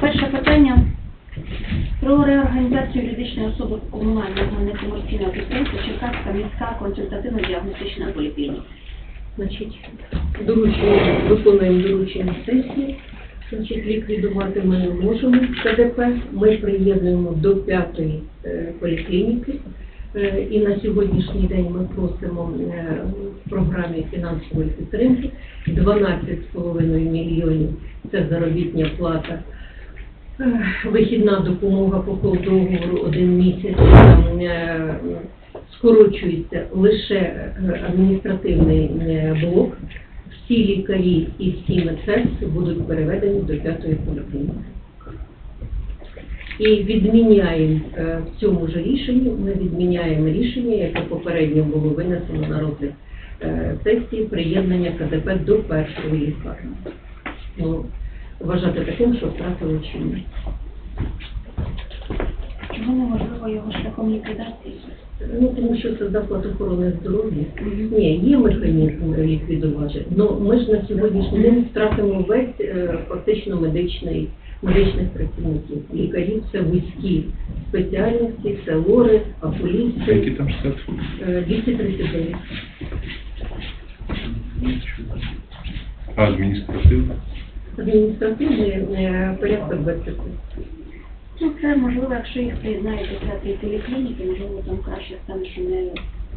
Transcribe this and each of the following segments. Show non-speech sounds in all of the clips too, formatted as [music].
Перше питання про реорганізацію юридичної особи комунального некомерційного підприємства Черкаська міська консультативно-діагностична поліклініка. Значить, доручення, виконуємо доручення сесії. Значить, ліквідувати ми не можемо КДП. Ми приєднуємо до п'ятої е, поліклініки. Е, І на сьогоднішній день ми просимо е, в програмі фінансової підтримки 12,5 мільйонів – це заробітня плата. Е, Вихідна допомога по договору один місяць. Скорочується лише адміністративний блок. Всі лікарі і всі медсестри будуть переведені до п'ятої поліклініки. І відміняємо е, в цьому ж рішенні, ми відміняємо рішення, яке попередньо було винесено на розгляд е, сесії приєднання КДП до першої лікарні. Ну, вважати таким, що втратили чинність. Чому неможливо його шляхом ліквідації? Ну, тому що це заклад охорони здоров'я. Ні, є механізм ліквідувати, але ми ж на сьогоднішній день втратимо весь е, фактично медичний, медичних працівників. Лікарів це вузькі спеціальності, це лори, Які там штат? е, 239. А адміністративно? Адміністративний е, порядка 20. Ну, це можливо, якщо їх приєднають до п'ятої поліклініки, можливо, там краще стане, що не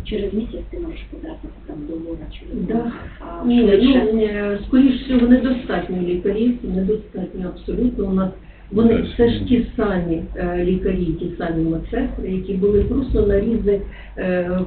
через місяць ти можеш потрапити там до вора чи до Да. а Ні, швидше. ну, скоріш всього, недостатньо лікарів, недостатньо абсолютно. У нас вони це ж ті самі е, лікарі, ті самі медсестри, які були просто на різних е,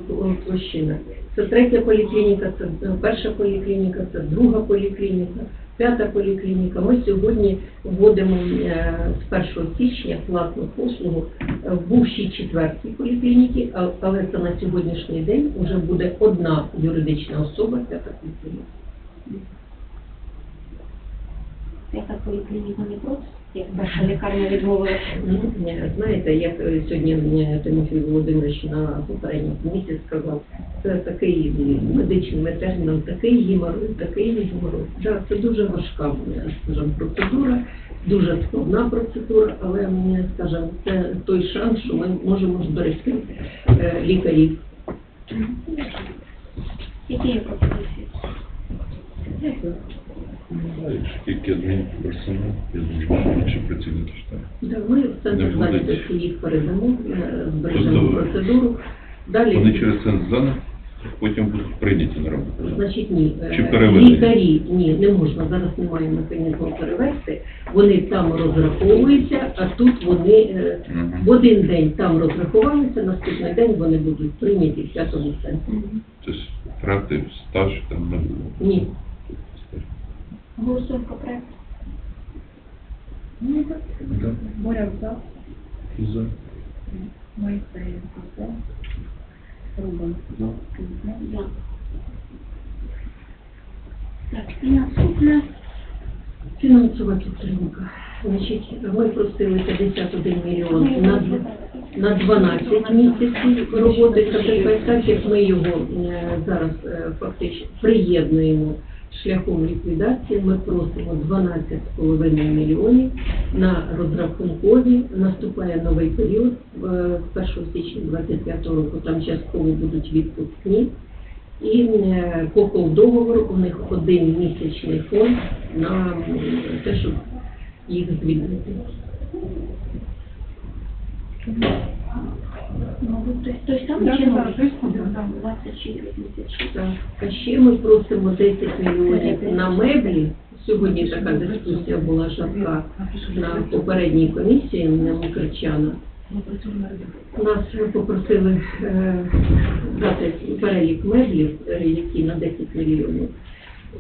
площинах. Це третя поліклініка, це е, перша поліклініка, це друга поліклініка, п'ята поліклініка. Ми сьогодні вводимо е, з 1 січня платну послугу е, в бувшій четвертій поліклініці, але це на сьогоднішній день вже буде одна юридична особа, п'ята поліклініка. П'ята поліклініка не проти, як перша лікарня відмовилася. Ну, е, знаєте, як е, сьогодні е, Тимофій Володимирович на попередній комісії сказав, це такий м, медичним терміном, такий геморрой, такий геморрой. Да, це дуже важка, е, скажімо, процедура, дуже складна процедура, але, скажімо, це той шанс, що ми можемо зберегти е, лікарів. Які є пропозиції? Тільки адмінперсонал, я думаю, більше працівників штату. Да, ми в центр Не буде. їх передамо, е, збережемо Тобто процедуру. Далі Вони через центр зайняті, потім будуть прийняті на роботу. Значить, ні. Е, Чи переведені? Лікарі, ні, не можна. Зараз немає механізму перевести. Вони там розраховуються, а тут вони е, Мгм. в один день там розрахувалися, наступний день вони будуть прийняті в п'ятому центрі. Тобто втрати стаж там не було. Ні. Голосуємо про проект. Да. Боря за, За. Моїсеєв за, Рубан за. За. Так, і наступне. Фінансова підтримка. Значить, ми просили 51 мільйон на, на 12 місяців роботи КТП, так як ми його е, зараз е, фактично приєднуємо шляхом ліквідації, ми просимо 12,5 мільйонів на розрахункові. Наступає новий період з 1 січня 25 року, там частково будуть відпускні. І е, по договору у них один місячний фонд на те, щоб їх звільнити. Мабуть, той, той самий чи да, новий? той самий, да. 26, 86. А ще ми просимо 10 мільйонів на меблі. Сьогодні така дискусія була жарка на попередній комісії на Микричана. Нас попросили е, дати перелік меблів, е, які на 10 мільйонів.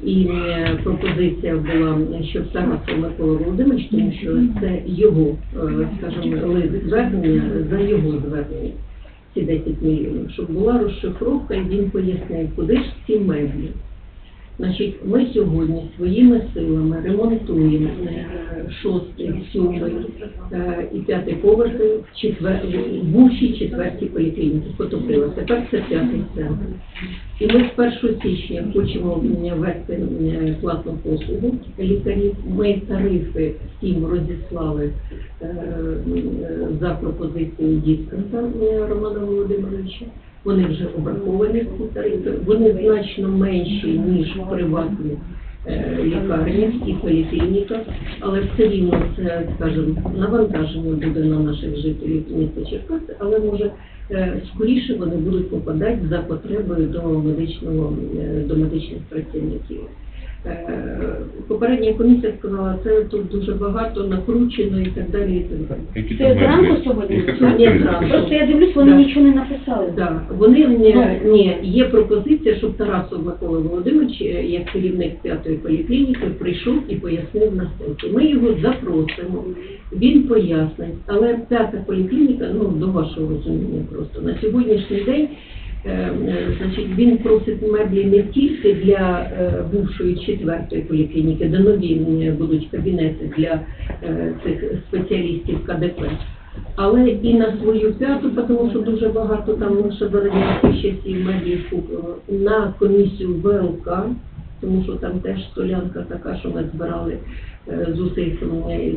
І е, пропозиція була, щоб Тарасов Микола Володимирович, тому що це його, е, скажімо, лист звернення за його звернення, ці 10 мільйонів, щоб була розшифровка, і він пояснив, куди ж ці меблі. Значить, ми сьогодні своїми силами ремонтуємо е, шостий, сьомий е, і п'ятий поверхи четвер... бувші четвертій поліклініки Котоприла. Тепер це п'ятий центр. І ми з 1 січня хочемо ввести платну послугу лікарів. Ми тарифи всім розіслали е, за пропозицією Дісканта е, Романа Володимировича. Вони вже обраховані ці тарифи. Вони значно менші, ніж приватні е, лікарні і поліклініках, але все рівно це, скажімо, навантаження буде на наших жителів міста Черкаси, але може е, скоріше вони будуть попадати за потребою до медичного е, до медичних працівників. Е, Попередня комісія сказала, це тут дуже багато накручено і так далі. І так далі. Які Це там зранку сьогодні? Зранку. Просто я дивлюсь, вони Да. нічого не написали. Да, вони мені, ні, є пропозиція, щоб Тарасов Микола Володимирович, е, як керівник п'ятої поліклініки, прийшов і пояснив на. Ми його запросимо, він пояснить, але п'ята поліклініка, ну до вашого розуміння просто на сьогоднішній день. Е, е, Значить, він просить меблі не тільки для е, бувшої четвертої поліклініки, де нові будуть кабінети для цих спеціалістів КДП, але і на свою п'яту, тому що дуже багато там ще до радянських часів куплено, на комісію ВЛК, тому що там теж столянка така, що ми збирали з усіх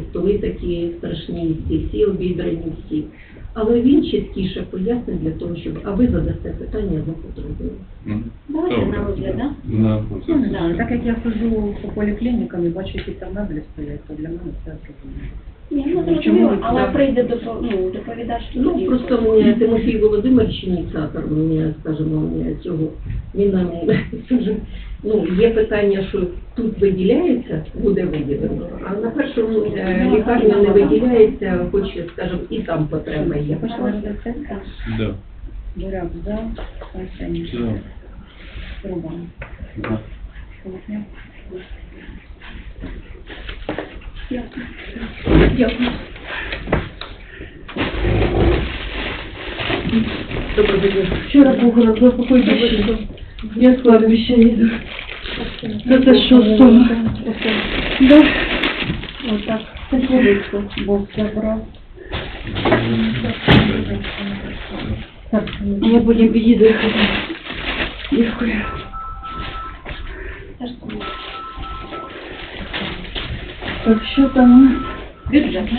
столи такі страшні, всі, всі обідрані всі. Але він чіткіше пояснить для того, щоб, а ви задасте питання за потребою. Давайте на розгляд, да? Ну, розгляд. так як я ходжу по поліклінікам і бачу, які там меблі стоять, то для мене це зрозуміло. Ні, ну Чому? зрозуміло, але прийде допо- ну, доповідач. Ну, тоді. просто мені Тимофій Володимирович, ініціатор, мені, скажімо, мені цього, він нам [laughs] ну, є питання, що тут виділяється, буде виділено, а на першому е, лікарні не виділяється, хоч, скажімо, і там потреба є. Я. Да. Буряк за, Арсеній, Да. Рубан, Да. Колотняк. Дякую. Доброго дня. Вчора був покой дощу. Я з кладбища їду. Це те шостого. Да. Отак, це хвилинку, Бог забрав. Так, я потім під'їду. Дякую. Так, що там? Бюджет.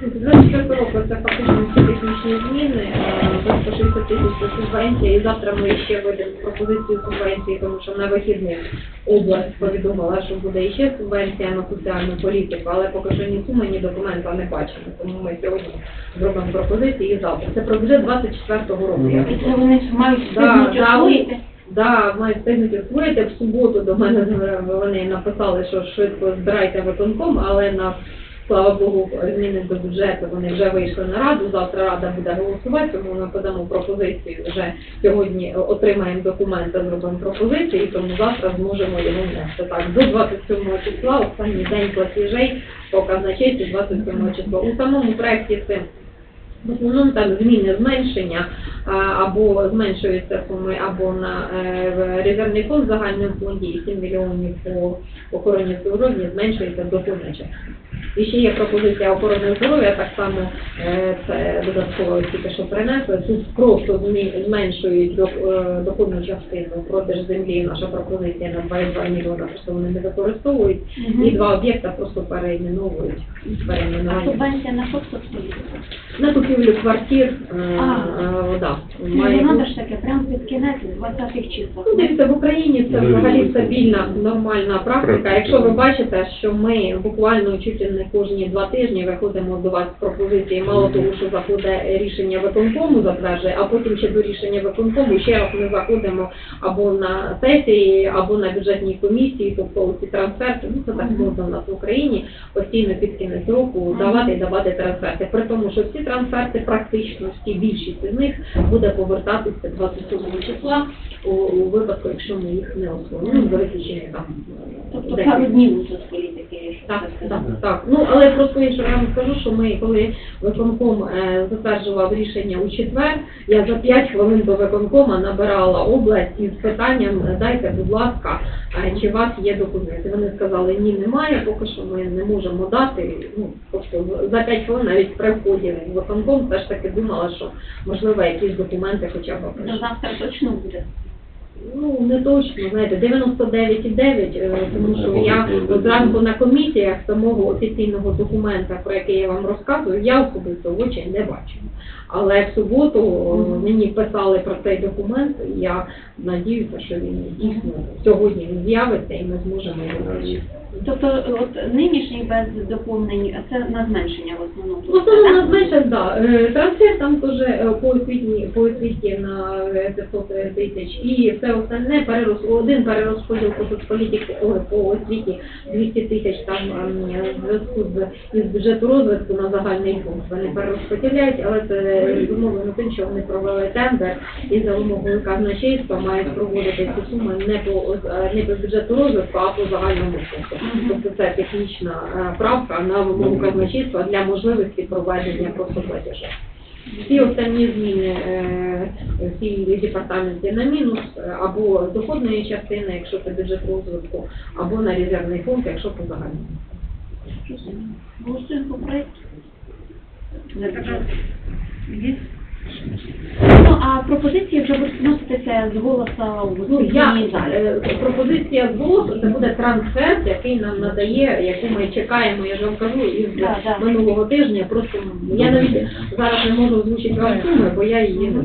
24 року це фактично всі технічні зміни, е, близько 60 тисяч це субвенція, і завтра ми ще вийдемо з пропозицією субвенції, тому що на вихідних область повідомила, що буде іще субвенція на соціальну політику, але поки що ні суми, ні документа не бачимо. Тому ми сьогодні зробимо пропозиції і завтра. Це про бюджет 24 року. я вони мають Да, да, має встигнути освоїти. В суботу до мене вони написали, що швидко збирайте виконком, але на слава Богу, зміни до бюджету вони вже вийшли на раду. Завтра рада буде голосувати, тому ми подамо пропозицію. Вже сьогодні отримаємо документи, зробимо пропозиції, тому завтра зможемо його внести. Так, до 27 числа, останній день платежей по казначействі 27 числа. У самому проєкті це в основному там зміни зменшення або зменшуються суми або на е, резервний фонд в загальному фонді і 7 мільйонів по охороні здоров'я зменшується до позначок. І ще є пропозиція охорони здоров'я, так само е, це додатково тільки що принесли. Тут просто зменшують е, доходну частину продаж землі. Наша пропозиція на 2,2 мільйона, просто вони не використовують. І два об'єкта просто перейменовують. А субвенція на що собственно? На купівлю квартир, е, А. е, да, має бути. ж таке, прямо під кінець, у 20-х числах. Ну, дивіться, в Україні це взагалі стабільна, нормальна практика. Практика. Якщо ви бачите, що ми буквально чуть не кожні два тижні виходимо до вас з пропозиції, мало того, що заходить рішення виконкому затверджує, а потім ще до рішення виконкому ще раз ми заходимо або на сесії, або на бюджетній комісії, тобто ці трансферти, ну це так можна в нас в Україні постійно під кінець року давати і давати трансферти. При тому, що всі трансферти, практично всі більшість з них буде повертатися 27 числа у, у випадку, якщо ми їх не освоїмо. Ну, виключення там. Тобто пару днів тут з політики, Так, так, так. Ну, але просто я ще вам скажу, що ми, коли виконком е, затверджував рішення у четвер, я за 5 хвилин до виконкома набирала область із питанням, дайте, будь ласка, е, чи у вас є документи. Вони сказали, ні, немає, поки що ми не можемо дати. Ну, тобто за 5 хвилин навіть при вході в виконком все ж таки думала, що можливо якісь документи хоча б До прийшли. завтра точно буде. Ну, не точно, знаєте, 99,9, е, тому що я зранку на комісіях самого офіційного документа, про який я вам розказую, я особисто в очі не бачила. Але в суботу мені писали про цей документ, і я надіюся, що він дійсно сьогодні він з'явиться і ми зможемо його вивчити. Тобто, от нинішній без доповнень, а це на зменшення в основному. В основному на зменшень, да. Е, Трансфер там теж е, по освітні, по освіті на е, 500 тисяч. І все остальне перерос, один перерозподіл по соцполітиці, по освіті 200 тисяч там в зв'язку з із бюджету розвитку на загальний фонд. Вони перерозподіляють, але це зумовлено тим, що вони провели тендер і за вимогою казначейства мають проводити ці суми не по е, не по бюджету розвитку, а по загальному фонду. Тобто це технічна е, правка на вимогу казначейства для можливості проведення просто платежу. Всі останні зміни е, всі департаменти на мінус або з доходної частини, якщо це бюджет розвитку, або на резервний фонд, якщо по загальному. Голосуємо по проекту. Ну, а пропозиції вже будуть вноситися з голоса в Ну, я, сесійній залі. е, пропозиція з голосу, це буде трансфер, який нам надає, яку ми чекаємо, я ж вам кажу, із Да, да. минулого тижня. Просто я навіть зараз не можу озвучити вам суми, бо я її не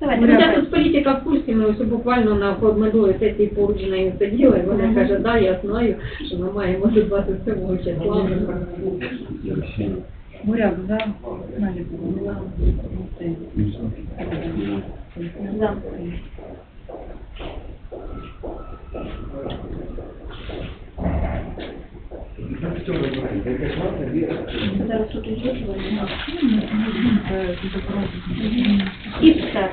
Давайте, Хоча давайте. тут політика в курсі, ми ось буквально на минулої сесії поруч з нею сиділи, і вона каже, да, я знаю, що ми маємо до 27 числа. Буряк за. Надя була. За. Зараз тут озвучування. І все.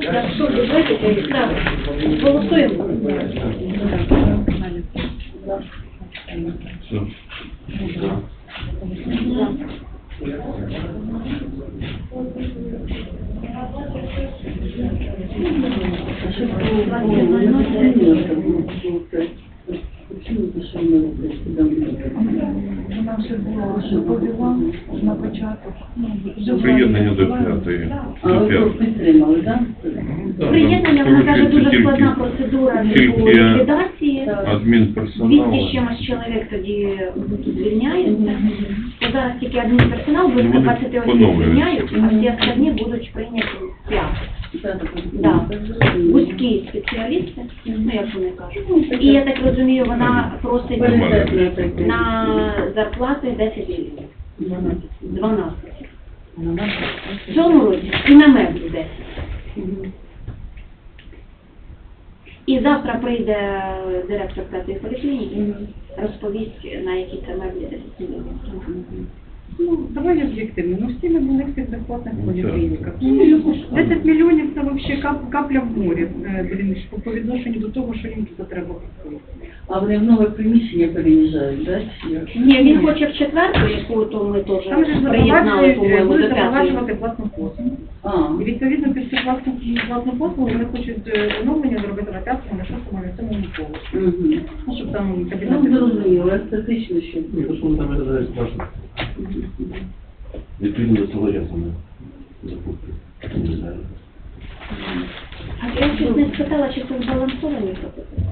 Якщо бюджеті, то і все. Голосуємо. Доповіла на початок. Ну, Приєднання до п'ятої. До ви п'ятої. підтримали, так? Да, Приєднання, вона каже, дуже складна процедура тільки по ліквідації. Адмінперсоналу. 200 з чимось чоловік тоді звільняється. То зараз тільки адмінперсонал, близько Вони 20 осіб звільняють, а всі остальні будуть прийняті в п'ять. Да. Вузькі спеціалісти, ну як вони кажуть. І я так розумію, вона просить на зарплати 10 мільйонів. 12. В цьому році і на меблі 10. І завтра прийде директор п'ятої поліклініки, розповість, на які це меблі 10 мільйонів. Ну, давай об'єктивно. Ну, всі ми були в цих безплатних Ну, поліклініках. Ну, 10 мільйонів це взагалі кап, капля в морі, е, блін, по- по відношенню до того, що їм тут треба купити. А вони в нове приміщення переїжджають, так? Ні, він хоче в четверту, яку то ми теж Там же ж приєднали, запроваджують, е, по-моєму, будуть до п'ятої. запроваджувати власну послугу. А, І відповідно під цю власну, власну послугу вони хочуть е, оновлення зробити на п'ятому, на шостому, на сьомому поверсі. угу. Ну, щоб там Ну, кабінети. зрозуміло, естетично ще. Ні, то що вони там виглядає страшно. Відповідно до цього ряду ми закупки. А я щось не спитала, чи це збалансовані пропозиції?